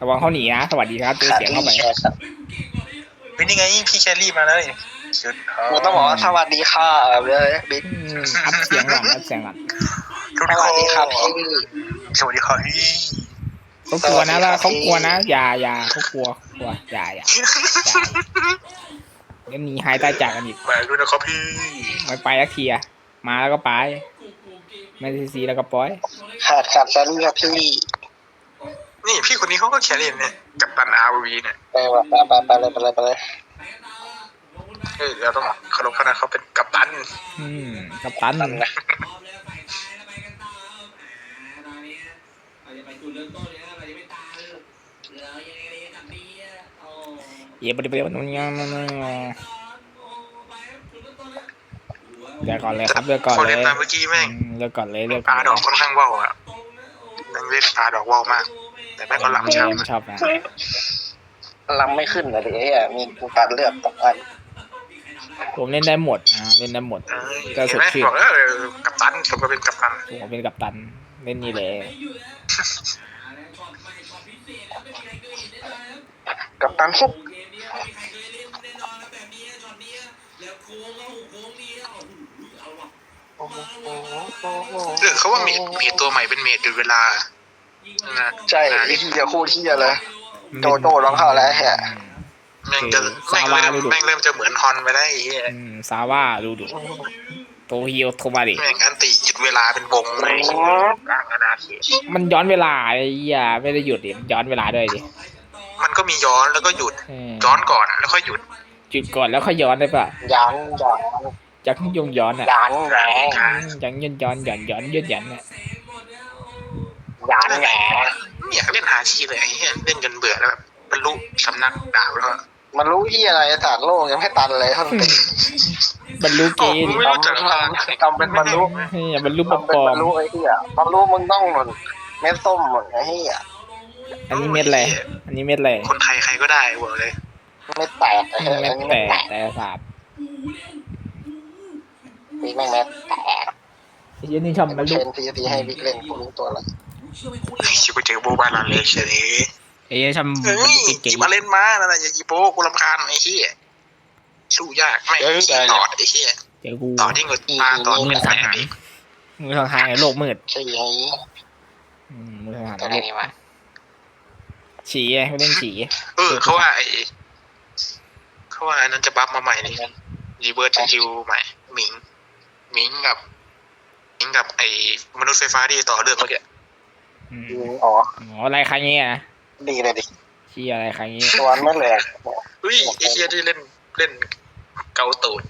ระวังเขาหนีนะสวัสดีครับเจอเสียงเข้าไปเฮ้ยนี่ไงพี่แคลรี่มาเลยชุดกูต้องบอกว่าสวัสดีค่ะเลยบิ๊กอืมอัพเสียงก่อนอัพเสียงก่อนทุกสควัสนดีครับพี่สวัสดีครับพี่เขากลัวนะว่าเขากลัวนะอย่าอย่าเขากลัวกลัวอย่าอย่าอย่าเดี๋ยวหนีหายตายจากกันอีกมาด้วยนะครับพี่ไม่ไปสักทีอะมาแล้วก็ไปไม่ซีซีแล้วก็ปล่อยขาดขาดแคลรี่ครับพี่ นี่พี่คนนี้เขาก็แคลรี่เนี่ยกับตันอาร์วีเนี่ยไปว่ะไปไปไปเลยไปเลยไปเลยเฮ้ยเราต้องเคารพเขานะเขาเป็นกัปตันอืมกับตันนั่นนะเย่บริบริบนุ่ยงเลือกก่อนเลยครับเลือกก่อนเขาเลเล่ยนมาเมื่อกี้แม่งอืมเลือกก่อนเลยเลือกปก่อลานเลดอกค่อนข้างว่าวอะนั่งเล่นปลาดอกว่าวมาก แต่แม่งก็หลังไม่ช้ชอบนะลำไม่ขึ้นเลยดิไอ้เหี้ยมีกูตัดเลือกตกอันผมเล่นได้หมดอ่าเล่นได้หมด เอ้ยก็สเห็นดไหมชื่น บอกเออกัปตันผมก็เป็นกัปตันผมเป็นกัปตันเล่นนี่เลยกับตันฟุกเออเขาว่าเมดเมดตัวใหม่เป็นเมดหยุดเวลานะ ใช่ไอ้เหี้ยคู่ที่เลย โจโจ้ร้องเข้าแล้วไอ้เหี้ยแม่งจะแม่งเริ่มแม่งเริ่มจะเหมือนฮอนไปได้วไอ้เหี้ยอืมซาว่าดูดูโตเฮียวโทมาดิแม่งอันติหยุดเวลาเป็นวงเลยกลางอาณาเขตมันย้อนเวลาไอ้เหี้ยไม่ได้หยุดดิย้อนเวลาด้วยดิ มันก็มีย้อนแล้วก็หยุดเออย้อนก่อนแล้วค่อยหยุดจุดก่อนแล้วค่อยย้อนได้ปะยันยันจากยงย้อนอะยันแหนอืมยังย้อนย้อนย้อนย้อนยืดหยันอะ ยันแหนไม่อยากเล่นหาชีเลยไอ้เหี้ยเล่นจนเบื่อแล้วแบบบรรลุสำนักดาวแล้วอะมันรู้ที่อะไรศาสตร์โลกยังไม่ตันเลยท่านติบรรลุเกย์ดิไม่รู้จักทางทำเป็นบรรลุเฮ้ยบรรลุปทำเป็นปอบรรลุไอ้เหี้ยบรรลุมึงต้องหนุนเม็ดส้มหมดไอ้เหี้ยอันนี้เม็ดอะไรอันนี้เม็ดอะไรคนไทยใครก็ได้บอกเลยไม่แตกไอ้เหี้ยเม็อัดนนี้แต่ไม่แตกแต่ศาสตร์บิ๊กแม่งแม็กแตกไอ้เหี้ยนี่ชอบบรรลุเชนทีทีให้บิ๊กเล่นกูรู้ตัวแล้ว ไอ้ชิบไปเจอโบบาลาเลเฉยไอ้เหี้ยชอบบรเฮ้รลุยเก่จิงมาเล่นมานั่นแหละอย่าจีโป้กูรำคาญไอ้เหี้ยสู้ยากไม่ตอดไอ้เหี้ยๆเจอกูต่อที่เงินตาต่อมือสังหารมือสังหารโลกมืดใช่ไงอืมมือสังหารตัวโลนี้กวะฉีไงเขาเล่นฉีเออเขาว่าไอ้เขาว่าอันนั้นจะบัฟมาใหม่นี่รีเวิร์สจิวใหม่หมิงหมิงกับหมิงกับไอ้มนุษย์ไฟฟ้าที่ต่อเรื่องเมื่อกี้ อืมอ๋ออ๋ออะไรครั้งนี้อะดีเลยดิชี้อะไรครั้งนี้ตัวไม่แหลกเฮ้ยไอ้เหี้ยที่เล่นเล่นเกาตูด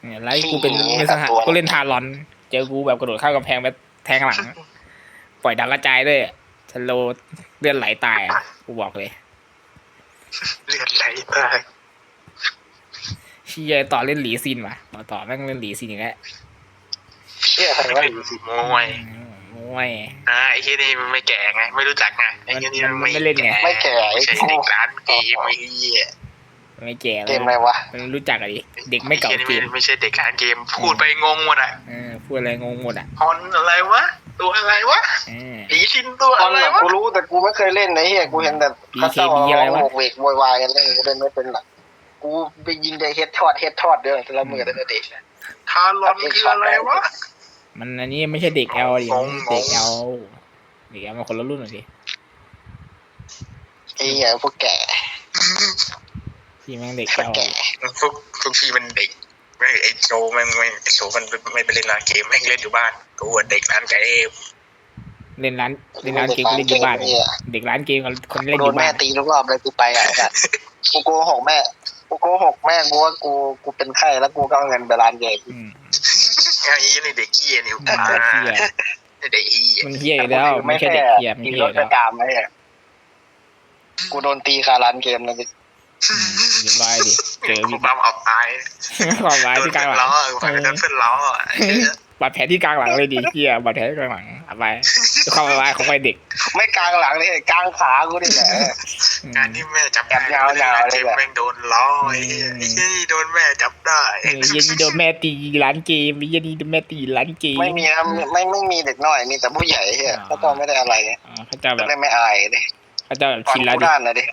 เนี่ยไล่กูเป็นมือสังหารกูเล่นทารอน เจอกูแบบกระโดดข้ามกำแพงไปแทงหลัง ปล่อยดังกระจายด้วยสโลว์เลือดไหลตายอะกูบอกเลย เลือดไหลมากเชี่ยต่อเล่นหลีซินว่ะต่อต่อแม่งเล่นหลีซินอีกแล้วเชี่ยใครว่าเป็นมวย อืมมวยอ่าไอ้ที่นี่มันไม่แก่ไง ไม่รู้จักไงไอ้ที่นี่มันมันไม่เล่นไงไม่แก่ไอ้ไม่ใช่กูเด็กร้านเกมไอ้เหี้ยไม่แก่เกแล้มวอะไรวะมันรู้จักอะดิเด็กไม่เก่าอ้เกหี้ยมนี่ไม่ใช่เด็กร้านเกม พูดไปงงหมดอะเออพูดอะไรงงหมดอะฮอนอะไรวะตัวอะไรวะเออหลีชินตัวตอนอะไรนั้นวะกูรู้แต่กูไม่เคยเล่นไอ้เหี้ยกูเห็นแต่ BKB อะไรวะโหกเวกโวยวายกันเล่นกูเล่นไม่เป็นหรอกกูไปยิงได้เฮดช็อตเฮดช็อตเดียวแต่ละมือแต่ละเด็กทารอนคืออะไรวะ มันอันนี้ไม่ใช่เด็กแอลดิงงเด็กแอลเด็กแอลมันคนละรุ่นหน่อยดิไอ้เหี้ยพวกแก่ที่แม่งเด็กพแอวกลแก่พวกพวกพี่มันเด็กไม่ไอ้โจแม่งไม่ไอ้โจมันไม่ไปเล่นร้านเกมแม่งเล่นอยู่บ้านกูว่าเด็กร้านเกมเล่นร้านเล่นร้านเกมก็เล่นอยู่บ้านเด็กร้านเกมกับคนเล่นโดอนยู่แม่บ้านตีทุกรอบเลยกูไปอะไอ้สัสกูโกหกแม่กูโกหกแม่กูว่ากูกูเป็นไข้แล้วกูก็เอาเงินไปร้านเกมอืม ไอ้ยี่นี่เด็กเหี้ยนี่เด็กเด็กเหี้ยมันเฮียอยู่แล้วไม่ใช่เด็กเฮียมันเฮียแล้วตามไอ้กูโดนตีคาร้านเกมเลยอืมเรียบร้อยดิเจอพี่ปั๊มเอาตายความร้ายที่กลางหลัล้งอกูไปโดนเพื่อนล้อบาดแผลที่กลางหลังเลยดิเฮียบาดแผลที่กลางหลังเอาไปเข้าไปว่าเขาไปเด็ก ไม่กลางหลังเลยกลางขากูนี่แหละ อืมการที่แม่จับได้จับยาวๆเลยเจมแบบแม่งโดนล้อไอ้อืมเหี้ยโดนแม่จับได้เออเยันนี่โดนแม่ตีร้านเกมเยันนี่โดนแม่ตีร้านเกมไม่มีนะไม่ไม่มีเด็กน้อยมีแต่ผู้ใหญ่เฮียแล้วก็ไม่ได้อะไรอ่าเขาเจ้าแบก็บเลยไม่อายเลยเขาเจ้าแบบฟัชินแล้วกูดิด้านนะดิ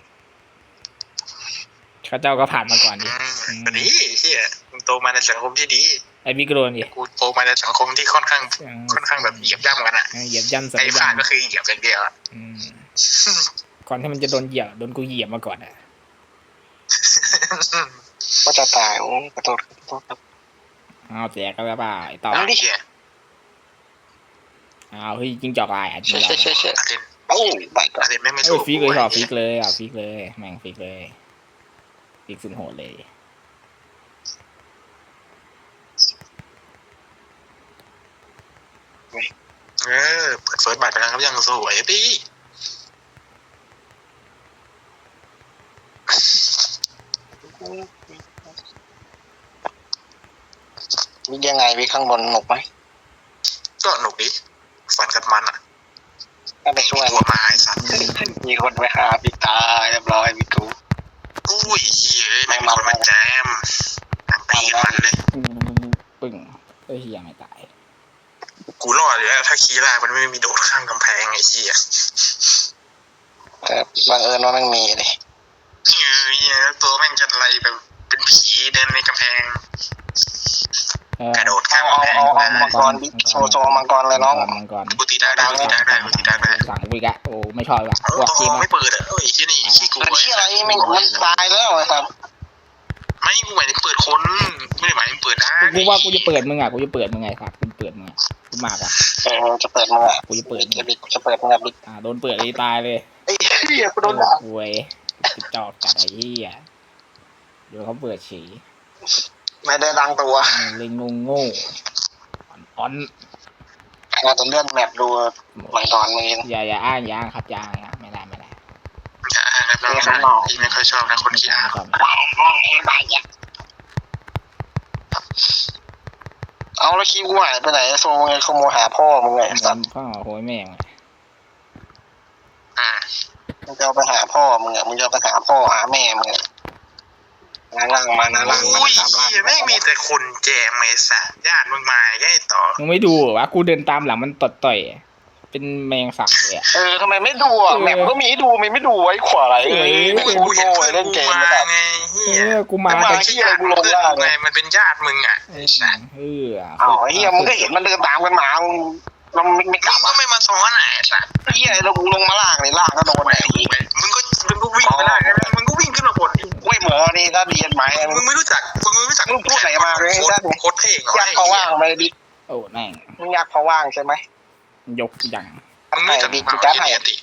เขาเจ้าก็ผ่านมาก่อนดิอืมก็ดีเฮียมึงโตมาในสังคมที่ดีไอ้บิ๊กโดนดิกูโตมาในสังคมที่ค่อนข้างอืมค่อนข้างแบบเหยียบย่ำกันอะเหยียบย่ำสัไอ้ยฟาดย่ำก็คือเหยียบอย่างเดียวอะอืม ก่อนที่มันจะโดนเหยียบโดนกูเหยียบมาก่อนอะก็จะตายโอ้ขอโทษขอโทษครับเอาแจกก็แล้วเปล่าไอ้ต่อเอาดิเฮียเอาเฮ้ยจิงจอกลายอะจริเช่งเช่เราเช่เช่อาเรนโอ้ไปก่อนอาเรนแม่งไม่เอ้สู้ยฟิกเลยกูชอบไอ้ฟิหี้กเลยอะฟิกเลยแม่งฟิกเลยฟิกสุดโหดเลยเออเปิดเฟิร์สบัตรไปแล้วครับยังสวยพี่ มียังไงมีข้างบนหนุกไหมก็หนุกดิฟันกันมันอะถ้าไปช่วยตัวมาไอ้สัตว์มีคนไปหาพี่ตาเรียบร้อยพี่กูอุ้ยเฮียไม่มีคนมาแจมตีกันมันเลยปึ้งปึ้งเอ้ยเฮียไม่ตายกูรอดอยู่แล้วถ้าคีร่ามันไม่มีโดดข้ามกำแพงไอ้เหี้ยแต่บังเอิญว่ามันมีเลย เออเหี้ยตัวแม่งจันไรแบบเป็นผีเดินในกำแพง เออกระโดดข้าเอามเอากำแพงเอาเอามังกรบิ๊กโชว์โชว์มังกรเลยน้อง มังกรกูตีได้ได้กูตีได้ได้กูตีได้ได้สั่งวิกอะโอ้ไม่ชอบว่ะเออบอกตัเกวมไม่อะเปิดอะเอ้ยที่นี่ขี้กูเป็นที่อะไรไม่มันตายแล้วไอ้ครับไม่กูหมายถึงเปิดคนไม่ได้หมายถึงเปิดได้กูว่ากูจะเปิดมึงอะกูจะเปิดมึงไงครับกูเปิดมึงอะกูมากอะเออจะเปิดมึงอะกูจะเปิดมึงจะบิ๊กจะเปิดมึงอะบิ๊กอ่าโดนเปิดเลยตายเลยไอ้เหี้ยกูโดนด่าโวย ติดจอกจัดไอ้เหี้ยเดี๋ยวเขาเปิดฉีไม่ได้ดังตัวเล็งงงโง่อ่อนเราจะเลื่อนแมปดูมังกรมึงๆอย่าอย่าอ้างอย่าอ้างครับอย่าอ้างอย่าไม่ได้ไม่ได้อย่าอ่านแล้วนะพี่ไม่ค่อยชอบนะคนขี้อ้างชอบไม่ชอบเอาแล้วคิวกูหายไปไหนโซมึงขโมยหาพ่อมึงไงไม่ชสัอบตว์พ่อโหยแม่งอะอ่า มึงจะเอาไปหาพ่อมึงอะมึงจะเอาไปหาพ่อหาแม่มึงอะนาล่างมานาล่างมาอุ้ยสามล่างเหี้ยไม่มีแต่คนแจมไอ้สัตว์ญาติมึงมาแย่ต่อมึงไม่ดูเหรอวะกูเดินตามหลังมันตดต่อยเป็นแมงสักเลยอะเออทำไมไม่ดูอะแมปก็มีให้ดูไม่ไม่ดูไว้ขวาไหลเอ้ยเออกูกูเห็นโง่เพื่อนเล่นกูเกมมาไม่ได้ไงเอเฮียอกูมาไม่มาแต่ที่อะไรกูลงล่างไงมันเป็นญาติมึงอะเอไอ้อสัตว์ เอออ้าวไอ้เหี้ยมึงก็เห็นมันเดินตามกันมามึง เราไม่ไม่กมึลังบก็อะไม่มาซ้อนไหนสัตว์ไอ้เหี้ยเรากูลงมาล่างเลยล่างก็โดนไหนมึงก็มึงก็วิ่งไปได้มึงก็วิ่งขึ้นมาบนเว้ยหมอนี่ถ้าเรียนไหมมึงไม่รู้จักมึงไม่รู้จักมึงพูดไหนมาเลยโคตได้รโคตรเท่งเหรออยากพอว่างไหมบิ๊กโอ้แม่งมึงอยากพอว่างใช่ไหมยกอย่างมึงไม่รู้จักบิ๊กความจ้าเท่ให้เนี่ยติ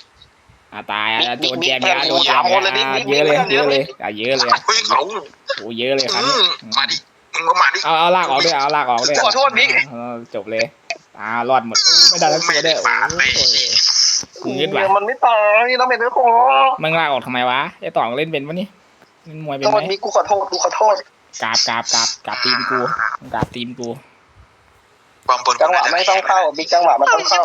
อะตายอะบิ๊โดกนบิ๊แจกมยาบิ๊กโดนแจมสามคนเลยยาบิ๊กเยอะเลยบิ๊กเยอะเลยอะเยอะเลยอะเฮ้ยเขาโอ้เยอะเลยครับอืมมาดิมึงก็มาดิเอาเอาลากออกด้วยเอาลากออกด้วยขอโทษบิ๊กเออจบเลย อ่ารอดหมดไม่ได้ทั้งตัวด้วยโอ้ยยืดว่ะเดี๋ยวมันไม่ตายต้องเป็นเนื้อคอมึงลากออกทำไมวะไอ้ต่องเล่นเป็นปะนี่เล่นมวยเป็นโทไหมษบิ๊กกูขอโทษกูขอโทษกราบกราบกราบกราบตีนกูกราบตีนกูความบนจังหวะไม่ต้องเข้าบิ๊กจังหวะมันต้องเข้า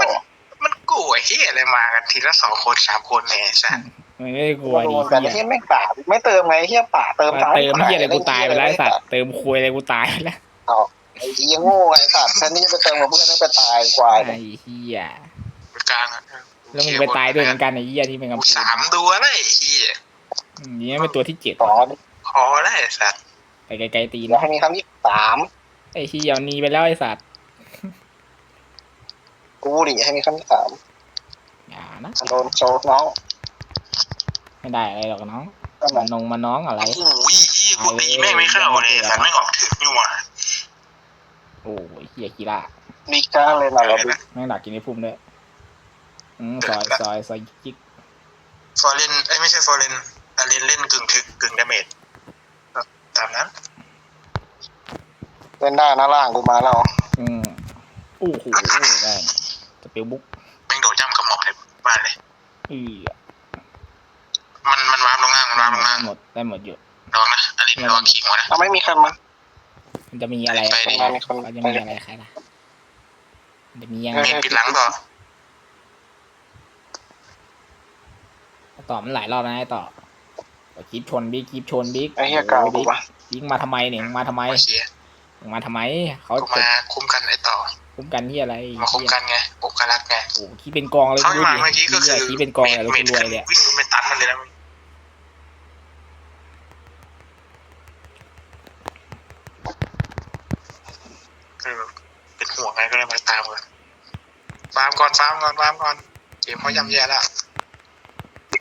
มันกูไอ้เฮียอะไรมากันทีละสองคนสามคนเนี่ยสัตว์ไม่ได้กลัวโดดีนแต่เหี้ยเฮียไม่ป่าไม่เติมไงเฮียป่าเติมมาเติมเฮียอะไรกูตายไปแล้วไอ้สัตว์เติมคุยอะไรกูตายแล้ว ไอ้เฮียโง่ไอ้สัตว์แทนที่จะไปเติมกับเพื่อนต้องไปตายควายไอ้เฮียกลางอะแล้วมึงไปตายด้วยเหมือนกันไอ้เฮียที่เป็นกูกำพูสามตัวเลยไอ้เฮียอืมนี่เป็นตัวที่เจ็ดสองพอแล้วไอ้สัตว์ไปไกลๆตีนแล้วให้มีคำที่สามไอ้เฮียหนีไปแล้วไอ้สัตว์กูดิให้มีคำที่สามอย่านะโดนโชว์น้อง ไม่ได้อะไรหรอกน้องก็มัมานนงมาน้องอะไรโอ้ยเฮียกูตีแม่งไม่เข้าเลยสัตว์ไม่ออกถึงนี่หว่าโอ้ยเฮียกีฬาบิ๊กจ้าเลยนะเราบิ๊กแม่งดักกินในพุ่มด้วยอืมซอยซอยซอยจิกฟอร์เรนไอ้ยไม่ใช่ฟอร์เรนอาเรนเล่นกึ่งถึกกึ่งดาเมจตามนั้นเล่นได้นะล่างกูมาแล้วอืมโอ้โหแม่งสเปลบุ๊กแม่งโดดย่ำกระหม่อมเลยบ้านเลยอือมันมันวาร์ปลงล่างมันวาร์ปลงได้ล่างหมดได้หมดอยู่ลองนะอารินลองคิงวะนะเอาไม่มีใครมา จะมีอะไรไปดิ มันจะมีอะไรใครล่ะจะมียังไงมนปิดหลังต่อต่อมันหลายรอบนะไอ้ต่อกิฟชนบิ๊กกิฟชนบิ๊กไอ้เหี้ยเก่าวกูวะบิ๊กมาทำไมเนี่ยมาทำไมมาทำไมเขากมาคุ้มกันไอ้ต่อ คุ้มกันที่อะไรมาคุ้มกันไงบุกรักไงโอ้โหขี้เป็นกองเลยเขาดูมาดิเมื่อกี้ก็คือขี้เป็นกองเลยแล้วกรวยเนี่ยวิ่งไปตันมันเลยนะ ไงก็เลยมาตามกันฟาร์มก่อนฟาร์มก่อนฟาร์มก่อนเกมเขาย่ำแย่แล้ว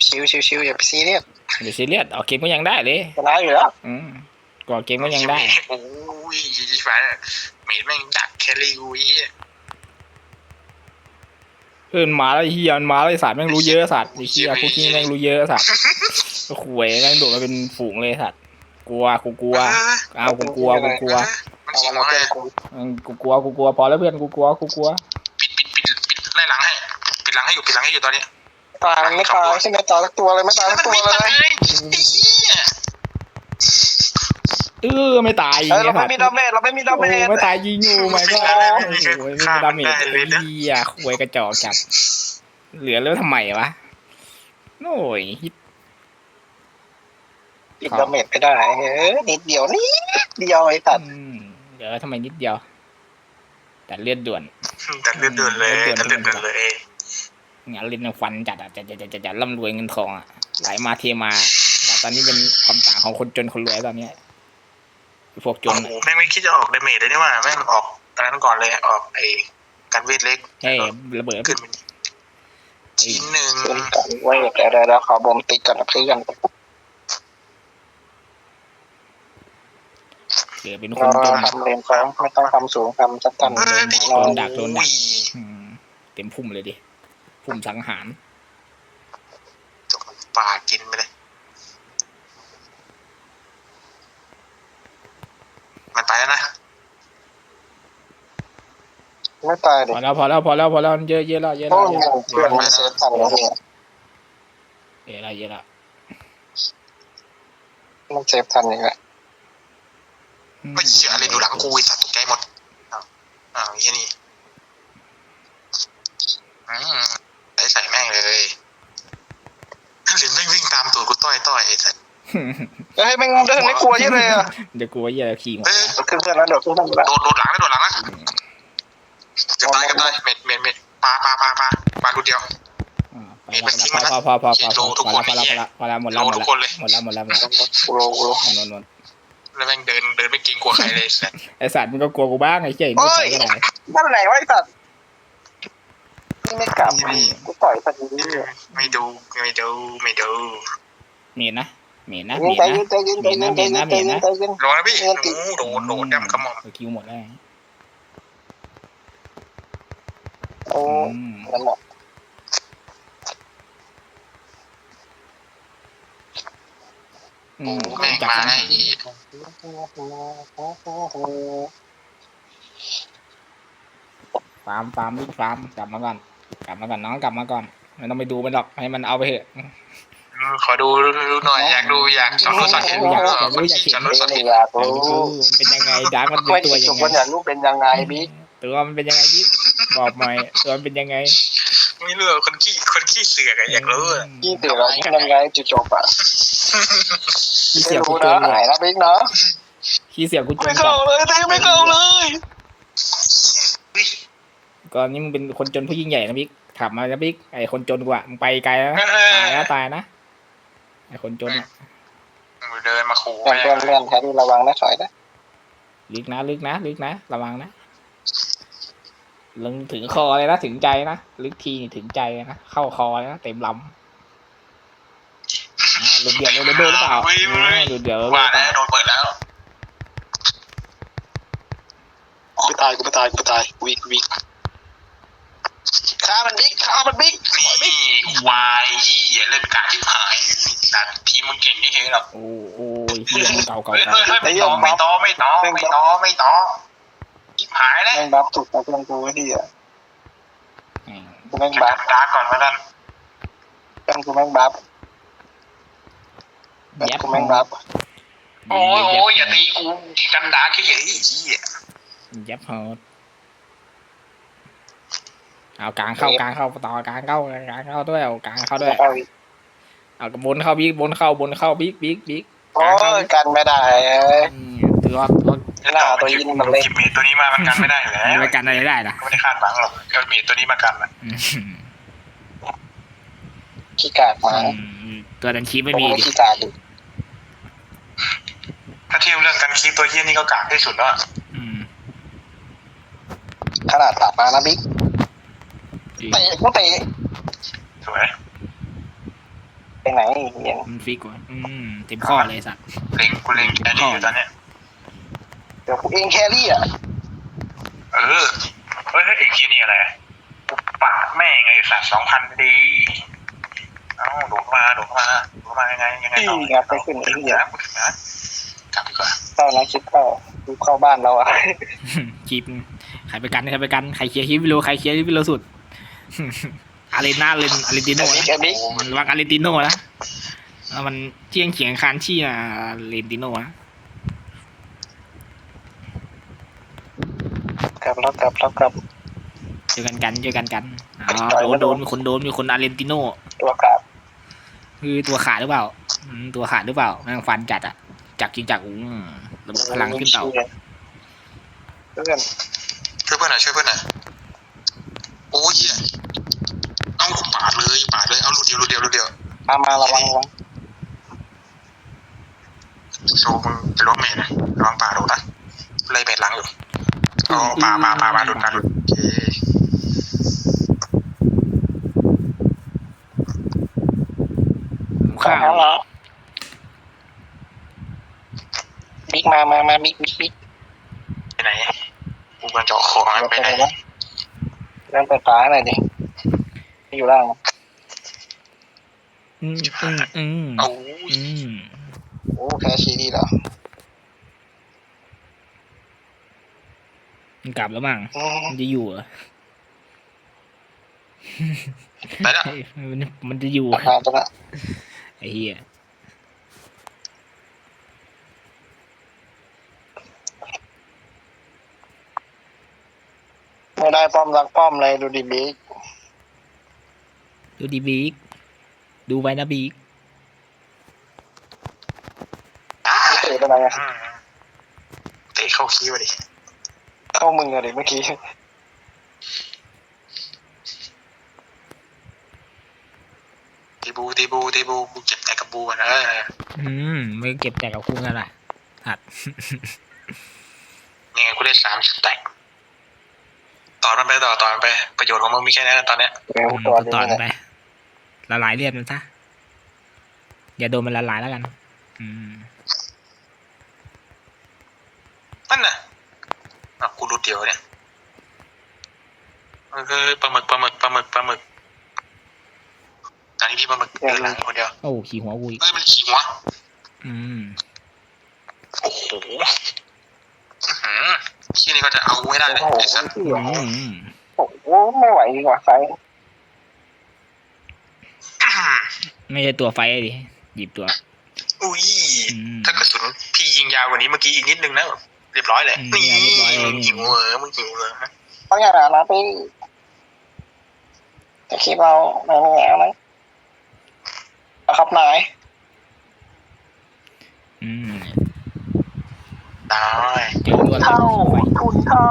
ชิวชิวชิวอย่าไปซีเรียสเดี๋ยวซีเรียสเอาเกมก็ยังได้เลยชนะอยู่แล้วอืมก่อนเกมก็ยังได้โอ้ยยีฟ้าเมดแม่งดักแคลรี่กูอีเพื่อนมาแล้วไอ้เฮียมันมาแล้วไอ้สัตว์แม่งรู้เยอะสัตว์ไอ้เฮียพวกนี้แม่งรู้เยอะสัตว์ก็ขวยแม่งโดดมาเป็นฝูงเลยสัตว์กลัวกูกลัวอ้าวกูกลัวกูกลัว มันเอาเสียมางแล้วไงเพื่อนกูอืมกูกลัวกูกลัวพอแล้วเพื่อนกูกลัวกูกลัวปิดปิดปิดปิดไล่หลังให้ปิดหลังให้อยู่ปิดหลังให้อยู่ตอนนี้ตายมันไม่ตายใช่ไหมตายสักตัวเลยไม่ตายสักตัวเลย ไอ้เหี้ยเออไม่ตายยิงเฮ้ยเราไอ้ไม่สัตว์มีดาเมจเราไม่มีดาโอ้เมจไม่ตายยิงอยู่ไม่ก็โอ้โหไม่มีดาเมจไอ้เฮียขวยกระจอกจัดเหลือแล้วทำไมวะโอ้ยฮิตปิดดาเมจไม่ได้เออนิดเดียวนิดเดียวไอ้สัตว์อืม เดี๋ยวทำไมนิดเดียว แต่เลือดด่วน แต่เลือดเดือดเลยแต่เลือดเดือดเลยงานเล่นฟันจัดอะจัดจัดจัดจัดร่ำรวยเงินทองอะไหลมาเทมาแต่ตอนนี้เป็นความต่างของคนจนคนรวยตอนเนี้ยพวกจโอ้นโหแม่งไม่คิดจะออกเดเมจเลยนี่ว่าแม่งออกตอนนั้นก่อนเลยออกไอ้การเวทเล็กเฮ้ยระเบิดขึ้นเป็นชิ้นหนึ่งเป็นกันไว้เดี๋ยวเดี๋ยวเดี๋ยวขอบอมติ๊กกันนะเพื่อน เกิดเป็นคเรานจนทำเลนฟ้าไม่ต้องทำสูงทำสักตันเออพี่โดนดักโดนดักอืมเต็มพุ่มเลยดิพุ่มสังหารจกป่ากินไปเลย มันไปแล้วนะ ไม่ตายดิพอแล้วพอแล้วพอแล้วพอแล้วเยอะเยอะแล้วเยอะโอ้แล้วยเยอะเพื่อนมันเซฟทันแล้วเนี่ยเยอะแล้วเยอะแล้วมันเซฟทันอย่างเงี้ยอืม ไม่เชื่ออะไรดูหลังกูไอ้สัตว์ตกใจหมดอ้าวอ้าวไอ้เหี้ยนี่อืมใส่ใส่แม่งเลยหรือแม่งวิ่งตามตูดกูต้อยต้อยไอ้สัตว์เฮ้ยแม่งเดินไม่กลัวยี่เลยอะเดี๋ยวกูว่าเยอะขี่หมดเอ้ยเดี๋ยวขึ้นเพื่อนแล้วเดี๋ยวขึ้นเพื่อนแล้วโดดโดดหลังนะโดดหลังนะเกับตายเกับตายเม็ดเม็ดเม็ดปลาปลาปลาปลาปลาดูเดียว อ่าพอพอพอพอพอพอพอพอแล้วพอแล้วพอแล้วหมดแล้วหมดทุแล้กวคนเลยหมดแล้วหมดแล้วหมดแล้วกูโลกูโลหมดหมดหมด แล้วแม่งเดินเดินไม่เกรงกลัวใครเลยสัตว์ไอสัตว์มึงก็กลัวกูบ้างไอ้เจ๊มึงต่อยก็ได้นั่นไหนวะไอ้สัตว์นี่ไม่กลับกูต่อยพอดีไม่ดูไม่ดูไม่ดูเมียนนะเมียนนะยิเมีงยใจนยินะงใจยิงใจยิงใจยิงใจยิงใจยิงรอนะพี่โอ้โดดโดดดำขมอมคิวหมดแล้วโอ้อืมนั่นแหละ อืมแม่งจับมาสังให้หารฟาร์มฟาร์มลูกฟาร์มกลับมาก่อน กลับมาก่อนน้องกลับมาก่อนไม่ต้องไปดูมันหรอกให้มันเอาไปเถอะขอดูดูหน่อยอยากดูอยากสอนรู้สอนเห็นคนขี้สอนรู้สอนนี่เห็นอยากอยากรู้ดูมันเป็นยังไงดาร์กมันเป็นไม่ตัวติดยัทุงกไงคนอยากรู้เป็นยังไงบิ๊กตัวมันเป็นยังไงบิ๊ก บอกหน่อยตัวมันเป็นยังไง ไม่รู้คนขี้คนขี้เสือกอยากรู้พี่ตื่นแล้วเป็นยังไงจุดจบอะขี้ไม่เสียกูรู้จนะนเลหายยนะบิ๊กเนาะขี้เสียกูจไม่นเข้าจัดเลยแต่ไม่เข้าเลยก่อนนี้มึงเป็นคนจนผู้ยิ่งใหญ่นะบิ๊กถามมานะบิ๊กไอคนจนกว่ามึงไปไกลแล้วนะตายนะตายนะไอคนจนอะเดินมาขู่เพื่อนเพื่อนเพื่อนแค่นี้ระวังนะถอยนะลึกนะลึกนะลึกนะระวังนะ ลงถึงคอเลยนะถึงใจนะลึกทีนี่ถึงใจนะเข้าคอเลยนะเต็มลำอ่าหลุดเดียวโดนโดนหรือเปล่าอ่าหลุดเดียวโดนหรือว่าเปแล้ล่าวโดนเปิดแล้วกูตายกูไม่ตายกูตายวิกวิกฆ่ามันบิ๊กฆ่ามันบิ๊กนี่วายที่เล่นการที่หายสัตว์ทีมมึงเก่งที่เห็นหรอโอ้โอ้ยเฮียเก่าเก่าเฮ้ยเก่าเฮ้ยไม่ต่อไม่ต่อไม่ต่อไม่ต่อไม่ต่อยิบ หายแล้วแม่งบัฟถูกแต่เพื่อนกูไว้ดีอะแม่งกูแม่งบัฟดาก่อนมาดันเพื่อนกูแม่งบัฟเพื่อนแย็บกูแม่งบัฟโอ้ยโอ้ยอย่าตีกูกันดาแค่เฉยๆแย็บเฮิร์ดเอากลางเข้ากลางเข้าต่อกลางเข้ากลางเข้าด้วยเอากลางเข้าด้วยเอาอีกเอากระบนเข้าบิ๊กบนเข้าบนเข้าบิ๊กบิ๊กบิ๊กโอ้ยกันไม่ได้ เอ้ยนี่ถือว่าตัวหน้าตัวยิงมันเลยกิมเมทตัวนี้มามันกันไม่ได้อยู่แล้วไม่กันอะไรได้นะก็ไม่ได้คาดหวังหรอกกิมเมทตัวนี้มากันอะอืมขี้กากหมาอืมตัวดันชีพไม่ผมมีก็ดิขี้กากอยู่ถ้าเทียบเรื่องการคีบตัวเฮี้ยนี่ก็กากที่สุดแล้วอะอืมขนาดตัดมานะบิ๊กจริงเตะกูเตะสวยไปไหนเหี้ยมันฟิกว่ะอืมเต็มข้อเลยสัตว์เล็งกูเล็งแค่นี้อยู่ตอนเนี้ย เดี๋ยวกูเองแครี่อะเออ เฮ้ยเฮ้ยไอ้เฮี้ยนี่อะไรปุบปากแม่งไงสัตว์สองพันดี เอ้าโดดมาโดดมาโดดมายังไงยังไงต่อนี่ครับไปขึ้นไอ้ถึงเหี้ยนะกูถึงนะกลับดีกว่าเข้านะคิดเข้าดูเข้าบ้านเราอะชีพใครไปกันใครไปกันใครเคลียร์ชีพวิโลใครเคลียร์ชีพวิโลสุด อารีนาเลนอารีติโนบิ๊กนะไอ้บิ๊กระวังอารีติโนนะแล้วมันเที่ยงเขียงคานชี่อารีติโนนะ กลับแล้วกลับแล้วกลับเจอกันกันเจอกันกันอ๋อโดนโดนมีคนโดนมีคนอารีติโนตัวกลับคือตัวขาดหรือเปล่าอืมตัวขาดหรือเปล่าแม่งฟันจัดอะจักจริงจักอุ้งระเบิดพลังขึ้นเต่าเพื่อนช่วยเพื่อนหน่อยช่วยเพื่อนหน่อยโอ้ยเหี้ยเอ้าปาดเลยปาดเลยเอาลูกเดียวลูกเดียวลูกเดียวมามาระวังระวังโชว์มึงจะล้วงเมทนะระวังป่าโดนนะไล่เมทหลังอยู่ อ๋อป่าป่าป่าป่าโดนป่าโดนโอเคข้าวเหรอบิ๊กมามามาบิ๊กบิ๊กบิ๊กไปไหนกูกำลังจะเอาของมันไปไหนนะเริ่มเปิดฟ้าหน่อยดิอยู่ล่างอืมอืมอืมเอาอืมโอ้แพ้ชีดีเหรอ มันกลับแล้วมั้งอืมมันจะอยู่เหรอ ไปแล้วเฮ้ยมันมันจะอยู่ราคาตรงนั้นไอ้เหี้ยไม่ได้ป้อมรักป้อมเลยดูดิบิ๊กดูดีบิ๊กดูไว้นะบิ๊กเตะเป็นไรอะอืมเตะเข้าคีย์วะดิ เข้ามึงอะดิเมื่อกี้ ตีบูตีบูตีบูกูเจ็บแต่กับบูอะนะอืมไม่เก็บแต่กับคุณอะไรหัด ยังไงกูได้สามสแต็กต่อมันไปต่อต่อมันไป ประโยชน์ของมึงมีแค่นั้นตอนเนี้ยเร็วอืมตัวต่อนี้ไป ละลายเลือดมันซะ อย่าโดนมันละลายแล้วกัน อืม นั่นน่ะ อะกูรู้เดียวเนี่ยเฮ้ยปลาหมึกปลาหมึกปลาหมึกปลาหมึกตอนนี้พี่ปลาหมึกเดินหลังคนเดียวโอ้ขี่หัวกูอีกเฮ้ยมันขี่หัวอืมโอ้โหอื้อหือที่นี่ก็จะเอากูให้ได้เลยโอ้โหไอ้สัสอืมโอ้โหไม่ไหวดีกว่าไฟไม่ใช่ตัวไฟดิหยิบตัว อุ้ยอืมถ้ากระสุนพี่ยิงยาวกว่านี้เมื่อกี้อีกนิดนึงนะ เรียบร้อยเลยอืมนี่เรียบร้อยเลย มึงหิวเหรอมึงหิวเหรอต้องอย่างนั้นนะพี่จะคิดเราไม่ไม่เอานะเอาครับนายอืมตายเจอตัวเท่าทุนเท่า